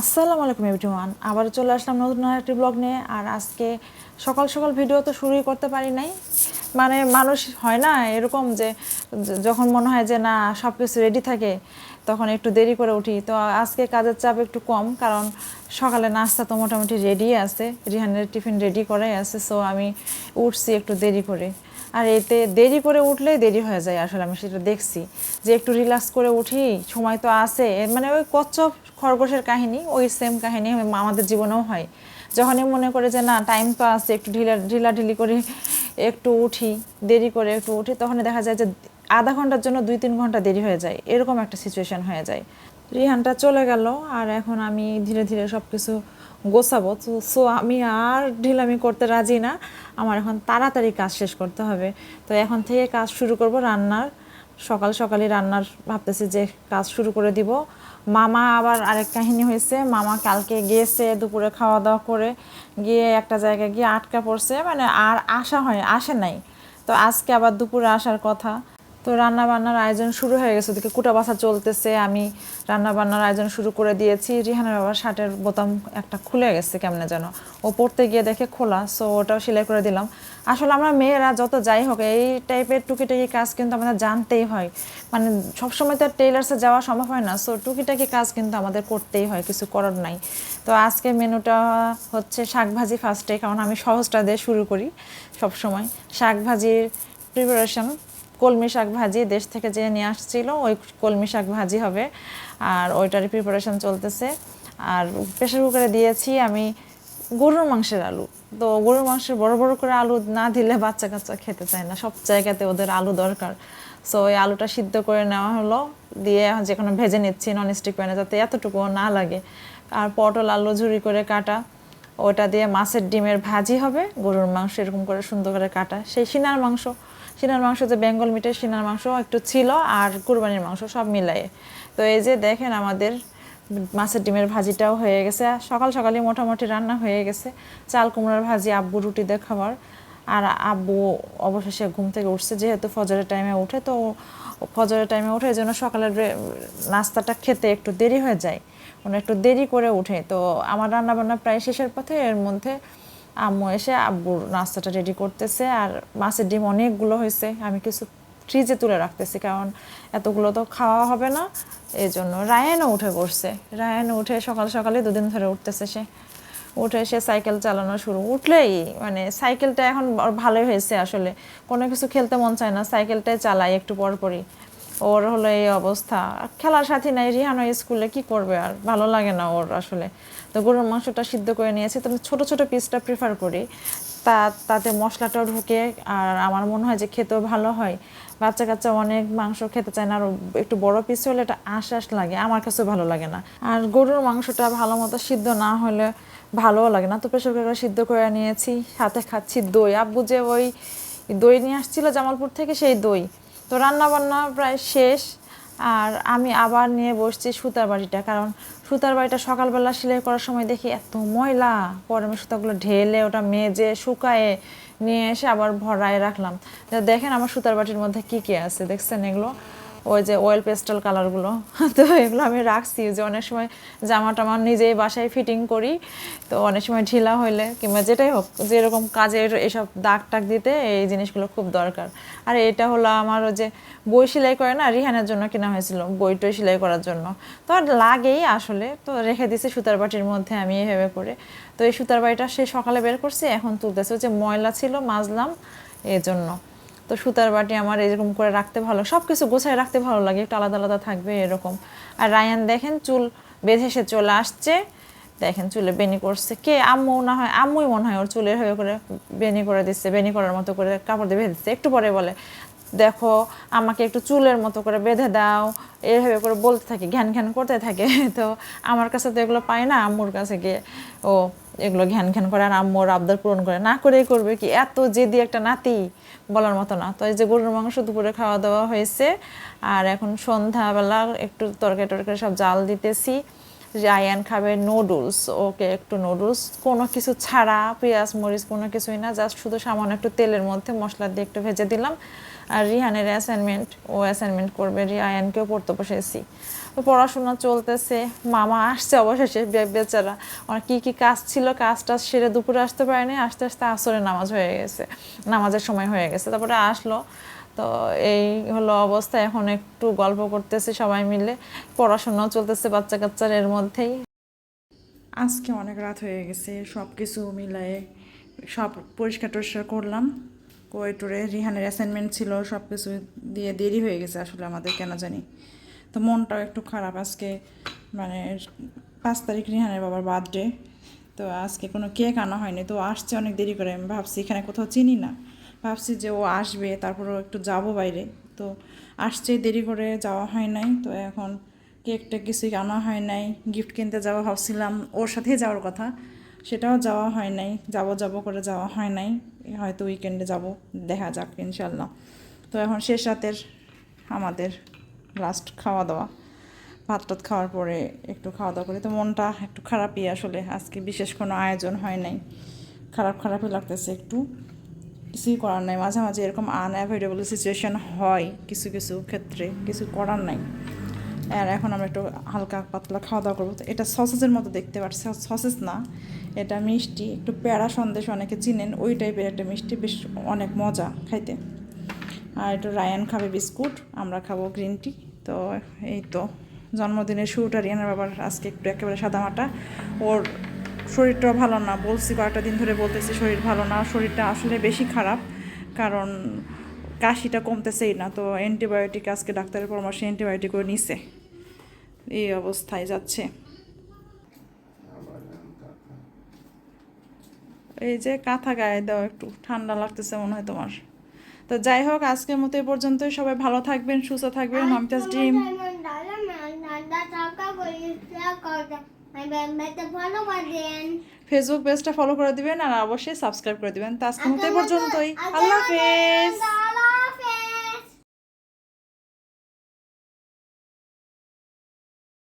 আসসালামু আলাইকুম এভরিওয়ান। আবার চলে আসলাম নতুন একটি ব্লগ নিয়ে। আর আজকে সকাল সকাল ভিডিও তো শুরুই করতে পারি নাই। মানে মানুষ হয় না এরকম যে যখন মনে হয় যে, না সব কিছু রেডি থাকে, তখন একটু দেরি করে উঠি। তো আজকে কাজের চাপ একটু কম, কারণ সকালে নাস্তা তো মোটামুটি রেডি আছে। রিহানের টিফিন রেডি করাই আছে সো আমি উঠছি একটু দেরি করে। আর এতে দেরি করে উঠলেই দেরি হয়ে যায় আসলে, আমি সেটা দেখছি। যে একটু রিল্যাক্স করে উঠি, সময় তো আছে। মানে ওই কচ্ছপ খরগোশের কাহিনী, ওই সেম কাহিনী আমাদের জীবনেও হয়। যখনই মনে করে যে না টাইম তো আছে, একটু ঢিলা ঢিলাঢিলি করে একটু উঠি, দেরি করে একটু উঠি তখন দেখা যায় যে আধা ঘণ্টার জন্য দুই তিন ঘণ্টা দেরি হয়ে যায়। এরকম একটা সিচুয়েশন হয়ে যায়। রিহানটা চলে গেল, আর এখন আমি ধীরে ধীরে সব কিছু গোছাবো। তো, সো, আমি আর ঢিলামি করতে রাজি না। আমার এখন তাড়াতাড়ি কাজ শেষ করতে হবে। তো, এখন থেকে কাজ শুরু করব রান্নার। সকাল সকালই রান্নার ভাবতেছি যে কাজ শুরু করে দিব। মামা আবার আরেক কাহিনী হয়েছে। মামা কালকে গিয়েছে দুপুরে খাওয়া দাওয়া করে। গিয়ে একটা জায়গায় গিয়ে আটকা পড়ছে। মানে আর আসা হয়, আসে নাই। তো, আজকে আবার দুপুরে আসার কথা। তো রান্না বান্নার আয়োজন শুরু হয়ে গেছে। ওদিকে কুটা বাসা চলতেছে। আমি রান্না বান্নার আয়োজন শুরু করে দিয়েছি। রিহানের বাবার শার্টের বোতাম একটা খুলে গেছে, কেমনে যেন। ও পড়তে গিয়ে দেখে খোলা, সো ওটাও সেলাই করে দিলাম। আসলে আমরা মেয়েরা যত যাই হোক, এই টাইপের টুকিটাকি কাজ কিন্তু আমাদের জানতেই হয়। মানে সবসময় তো টেইলার্সে যাওয়া সম্ভব হয় না, সো টুকিটাকি কাজ কিন্তু আমাদের করতেই হয়, কিছু করার নাই। তো আজকে মেনুটা হচ্ছে শাক ভাজি ফার্স্টে কারণ আমি সহজটা দিয়ে শুরু করি সবসময়। শাক ভাজির প্রিপারেশন কলমি শাক ভাজি দেশ থেকে যে নিয়ে আসছিল, ওই কলমি শাক ভাজি হবে। আর ওইটারই প্রিপারেশন চলতেছে। আর প্রেশার কুকারে দিয়েছি আমি গরুর মাংসের আলু। তো গরুর মাংসের বড় বড় করে আলু না দিলে বাচ্চা কাচ্চা খেতে চায় না। সব জায়গাতে ওদের আলু দরকার। সো ওই আলুটা সিদ্ধ করে নেওয়া হলো। দিয়ে যেখানে ভেজে নিচ্ছি ননস্টিক প্যানে যাতে এতটুকুও না লাগে। আর পটল আলু ঝুরি করে কাটা। ওটা দিয়ে মাছের ডিমের ভাজি হবে। গরুর মাংস এরকম করে সুন্দর করে কাটা। সেই সিনার মাংস। সিনার মাংস, যে বেঙ্গল মিটের সিনার মাংস একটু ছিল আর কুরবানির মাংস সব মিলাই। তো এই যে দেখেন আমাদের মাছের ডিমের ভাজিটাও হয়ে গেছে। সকাল সকালে মোটামুটি রান্না হয়ে গেছে। চাল, কুমড়ার ভাজি, আব্বু রুটি দিয়ে খাবার আর আব্বু অবশেষে ঘুম থেকে উঠছে, যেহেতু ফজরের টাইমে উঠে, তো ফজরের টাইমে উঠে এই জন্য সকালের নাস্তাটা খেতে একটু দেরি হয়ে যায়। মানে একটু দেরি করে উঠে। তো আমার রান্নাবান্না প্রায় শেষের পথে, এর মধ্যে আম্মু এসে আব্বুর নাস্তাটা রেডি করতেছে আর মাছের ডিম অনেকগুলো হয়েছে। আমি কিছু ফ্রিজে তুলে রাখতেছি কারণ এতগুলো তো খাওয়া হবে না। এই জন্য রায়ানও উঠে পড়ছে রায়ানও উঠে সকাল সকালে দুদিন ধরে উঠতেছে সে। উঠে সে সাইকেল চালানো শুরু। উঠলেই মানে সাইকেলটা এখন ভালোই হয়েছে আসলে। কোনো কিছু খেলতে মন চায় না। সাইকেলটাই চালাই একটু পর পরই ওর হলো এই অবস্থা। খেলার সাথী নাই, রিহানো স্কুলে কি করবে আর? ভালো লাগে না ওর আসলে। তো গরুর মাংসটা সিদ্ধ করে নিয়েছি। তো আমি ছোটো ছোটো পিসটা প্রিফার করি। তা, তাতে মশলাটাও ঢুকে আর আমার মনে হয় যে খেতেও ভালো হয়। বাচ্চা কাচ্চা অনেক মাংস খেতে চায় না, আর একটু বড় পিস হলে এটা আশ আশ লাগে। আমার কাছেও ভালো লাগে না। আর গরুর মাংসটা ভালো মতো সিদ্ধ না হলে ভালোও লাগে না। তো প্রেশার কুকারে সিদ্ধ করে নিয়েছি। সাথে খাচ্ছি দই। আব্বু যে ওই দই নিয়ে আসছিল জামালপুর থেকে, সেই দই। তো রান্না বান্না প্রায় শেষ, আর আমি আবার নিয়ে বসছি সুতার বাড়িটা কারণ সুতার বাড়িটা সকালবেলা সেলাই করার সময় দেখি এত ময়লা। পরে আমি সুতাগুলো ঢেলে ওটা মেজে শুকায়ে নিয়ে এসে আবার ভরায় রাখলাম। দেখেন আমার সুতার বাটির মধ্যে কি কি আছে, দেখছেন এগুলো? ওই যে অয়েল পেস্টাল কালারগুলো তো এগুলো আমি রাখছি। যে অনেক সময় জামা টামা নিজেই বাসায় ফিটিং করি, তো অনেক সময় ঢিলা হইলে কিংবা যেটাই হোক, যেরকম কাজের এসব দাগ টাগ দিতে এই জিনিসগুলো খুব দরকার। আর এটা হলো আমার ওই যে বই সেলাই করে না রিহানের জন্য কেনা হয়েছিল বইটই সেলাই করার জন্য। তো আর লাগেই আসলে, তো রেখে দিছি সুতার বাটির মধ্যে আমি এভাবে করে। তো এই সুতার বাড়িটা সে সকালে বের করছি, এখন তুলতেছে যে ময়লা ছিল, মাজলাম এই জন্য তো সুতার বাটি আমার এরকম করে রাখতে ভালো সব কিছু গোছায় রাখতে ভালো লাগে, একটু আলাদা আলাদা থাকবে এরকম। আর রায়ান দেখেন চুল বেঁধে সে চলে আসছে, দেখেন চুলে বেনি করছে কে? আম্মু না হয়, আম্মুই মনে হয় ওর চুলের হয়ে করে বেনি করে দিচ্ছে, বেনি করার মতো করে কাপড় দিয়ে বেঁধে দিচ্ছে একটু পরে বলে, দেখো, আমাকে একটু চুলের মতো করে বেঁধে দাও। এভাবে করে বলতে থাকে, ঘ্যান ঘ্যান করতে থাকে। তো আমার কাছে তো এগুলো পাই না, আম্মুর কাছে গিয়ে। ও এগুলো ঘ্যান ঘ্যান করে আর আম্মুর আবদার পূরণ করে। না করেই করবে কি? এত জেদি একটা নাতি বলার মতো না। তো এই যে গরুর মাংস দুপুরে খাওয়া দাওয়া হয়েছে, আর এখন সন্ধ্যাবেলা একটু তরকারি টরকারি সব জাল দিতেছি। আয়ান খাবে নুডলস, ওকে একটু নুডলস। কোনো কিছু ছাড়া, পেঁয়াজ, মরিচ কোনো কিছুই না, জাস্ট শুধু সামান্য একটু তেলের মধ্যে মশলা দিয়ে একটু ভেজে দিলাম। আর রিহানের অ্যাসাইনমেন্ট ও অ্যাসাইনমেন্ট করবে, রিয়ানকেও পড়তে বসেছি। তো পড়াশোনা চলতেছে, মামা আসছে অবশেষে বেচারা। আমার কি কি কাজ ছিল, কাজ টাজ সেরে দুপুরে আসতে পারেনি, আস্তে আস্তে আসরে নামাজ হয়ে গেছে, নামাজের সময় হয়ে গেছে। তারপরে আসলো, তো এই হলো অবস্থা। এখন একটু গল্প করতেছে সবাই মিলে, পড়াশোনাও চলতেছে বাচ্চা কাচ্চার এর মধ্যেই। আজকে অনেক রাত হয়ে গেছে সব কিছু মিলায়ে সব পরিষ্কার টরিষ্কার করলাম। কই টরে রিহানের অ্যাসাইনমেন্ট ছিল সব কিছু দিয়ে দেরি হয়ে গেছে আসলে আমাদের, কেন জানি। তো মনটাও একটু খারাপ। আজকে মানে পাঁচ তারিখ রিহানের বাবার বার্থডে তো আজকে কোনো কেক আনা হয়নি। তো আসছে অনেক দেরি করে। আমি ভাবছি এখানে কোথাও চিনি না। ভাবছি যে ও আসবে, তারপরও একটু যাব বাইরে। তো আসছে, দেরি করে যাওয়া হয় নাই। তো এখন কেকটা কিছুই আনা হয় নাই। গিফট কিনতে যাব ভাবছিলাম। ওর সাথেই যাওয়ার কথা। সেটাও যাওয়া হয় নাই। যাব যাব করে যাওয়া হয় নাই। হয়তো উইকেন্ডে যাব। দেখা যাক, ইনশাল্লাহ। তো এখন শেষ রাতের আমাদের লাস্ট খাওয়া দাওয়া ভাত টাত খাওয়ার পরে একটু খাওয়া দাওয়া করি। তো মনটা একটু খারাপই আসলে। আজকে বিশেষ কোনো আয়োজন হয় নাই। খারাপ, খারাপই লাগতেছে একটু। কিছুই করার নাই। মাঝে মাঝে এরকম আনঅ্যাভয়েডেবল সিচুয়েশান হয় কিছু কিছু ক্ষেত্রে। কিছু করার নাই। আর এখন আমরা একটু হালকা পাতলা খাওয়া দাওয়া করব। তো এটা সসেজের মতো দেখতে পাচ্ছি। সসেজ না, এটা মিষ্টি। একটু প্যারা সন্দেশ অনেকে চিনেন। ওই টাইপের একটা মিষ্টি। বেশ অনেক মজা খাইতে। আর একটু রায়ান খাবে বিস্কুট, আমরা খাব গ্রিন টি। তো এই তো, জন্মদিনের শুরুটা রিয়ানের বাবার আজকে একটু একেবারে সাদামাটা ওর শরীরটাও ভালো না, বলছি কয়েকটা দিন ধরে বলতেছি শরীর ভালো না, শরীরটা আসলে বেশি খারাপ। কারণ কাশিটা কমতেছেই না, তো অ্যান্টিবায়োটিক আজকে ডাক্তারের পরামর্শে অ্যান্টিবায়োটিকও নিছে। এই অবস্থায় যাচ্ছে। এই যে কাঁথা গায়ে দাও একটু, ঠান্ডা লাগতেছে মনে হয় তোমার। তো যাই হোক আজকের মতো এ পর্যন্তই। সবাই ভালো থাকবেন সুস্থ থাকবেন। মমতাজ ডিম ফেসবুক পেজটা ফলো করে দিবেন আর অবশ্যই সাবস্ক্রাইব করে দিবেন। তো আজকের মতো এ পর্যন্তই। আল্লাহ হাফেজ।